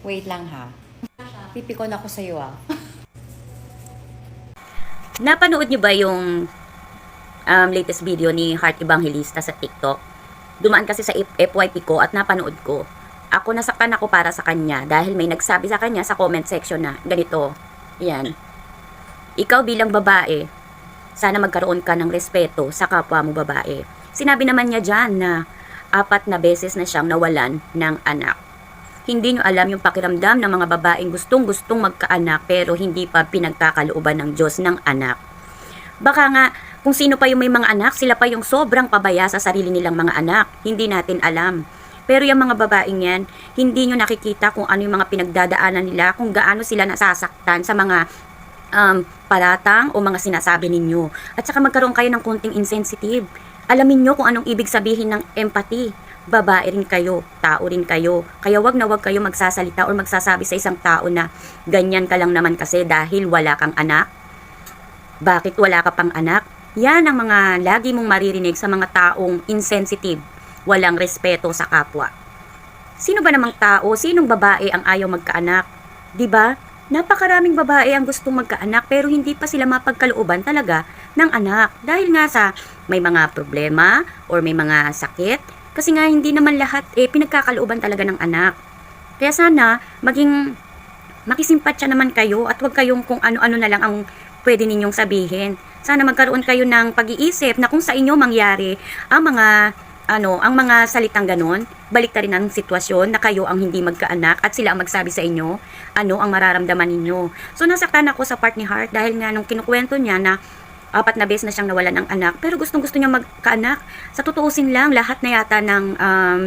Wait lang ha. Pipikon ako sa'yo ah. Napanood niyo ba yung um, latest video ni Heart Evangelista sa TikTok? Dumaan kasi sa FYP ko at napanood ko. Ako nasaktan ako para sa kanya dahil may nagsabi sa kanya sa comment section na ganito. Yan. Ikaw bilang babae, sana magkaroon ka ng respeto sa kapwa mo babae. Sinabi naman niya dyan na apat na beses na siyang nawalan ng anak. Hindi nyo alam yung pakiramdam ng mga babaeng gustong-gustong magkaanak pero hindi pa pinagkakalooban ng Diyos ng anak. Baka nga, kung sino pa yung may mga anak, sila pa yung sobrang pabaya sa sarili nilang mga anak. Hindi natin alam. Pero yung mga babaeng yan, hindi nyo nakikita kung ano yung mga pinagdadaanan nila, kung gaano sila nasasaktan sa mga um, paratang o mga sinasabi ninyo. At saka magkaroon kayo ng konting insensitive. Alamin nyo kung anong ibig sabihin ng empathy. Babae rin kayo, tao rin kayo. Kaya wag na wag kayo magsasalita or magsasabi sa isang tao na ganyan ka lang naman kasi dahil wala kang anak. Bakit wala ka pang anak? Yan ang mga lagi mong maririnig sa mga taong insensitive, walang respeto sa kapwa. Sino ba namang tao, sinong babae ang ayaw magkaanak? 'Di ba? Napakaraming babae ang gustong magkaanak pero hindi pa sila mapagkalooban talaga ng anak dahil nga sa may mga problema or may mga sakit kasi nga hindi naman lahat eh pinagkakalooban talaga ng anak. Kaya sana maging makisimpatya naman kayo at huwag kayong kung ano-ano na lang ang pwede ninyong sabihin. Sana magkaroon kayo ng pag-iisip na kung sa inyo mangyari ang mga ano, ang mga salitang ganon, balik rin ang sitwasyon na kayo ang hindi magkaanak at sila ang magsabi sa inyo ano ang mararamdaman ninyo. So nasaktan ako sa part ni Heart dahil nga nung kinukwento niya na apat na beses na siyang nawalan ng anak pero gustong gusto niya magkaanak. Sa tutuusin lang, lahat na yata ng um,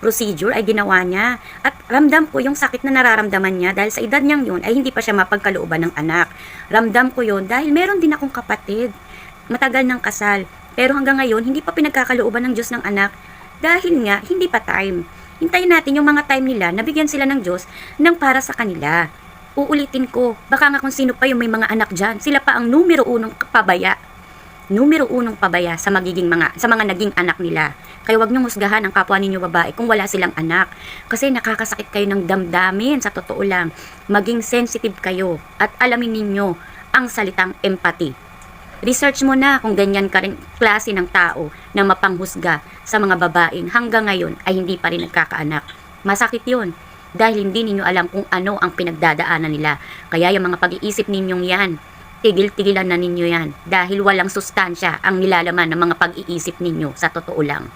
procedure ay ginawa niya. At ramdam ko yung sakit na nararamdaman niya dahil sa edad niyang yun ay hindi pa siya mapagkalooban ng anak. Ramdam ko yun dahil meron din akong kapatid. Matagal ng kasal. Pero hanggang ngayon, hindi pa pinagkakalooban ng Diyos ng anak dahil nga hindi pa time. Hintayin natin yung mga time nila na bigyan sila ng Diyos ng para sa kanila. Uulitin ko, baka nga kung sino pa yung may mga anak dyan, sila pa ang numero unong pabaya numero unong pabaya sa magiging mga sa mga naging anak nila. Kaya wag niyo husgahan ang kapwa ninyo babae kung wala silang anak kasi nakakasakit kayo ng damdamin sa totoo lang. Maging sensitive kayo at alamin ninyo ang salitang empathy. Research mo na kung ganyan ka rin klase ng tao na mapanghusga sa mga babaeng hanggang ngayon ay hindi pa rin nagkakaanak. Masakit yun dahil hindi ninyo alam kung ano ang pinagdadaanan nila. Kaya yung mga pag-iisip ninyong yan, tigil-tigilan na ninyo yan dahil walang sustansya ang nilalaman ng mga pag-iisip ninyo sa totoo lang.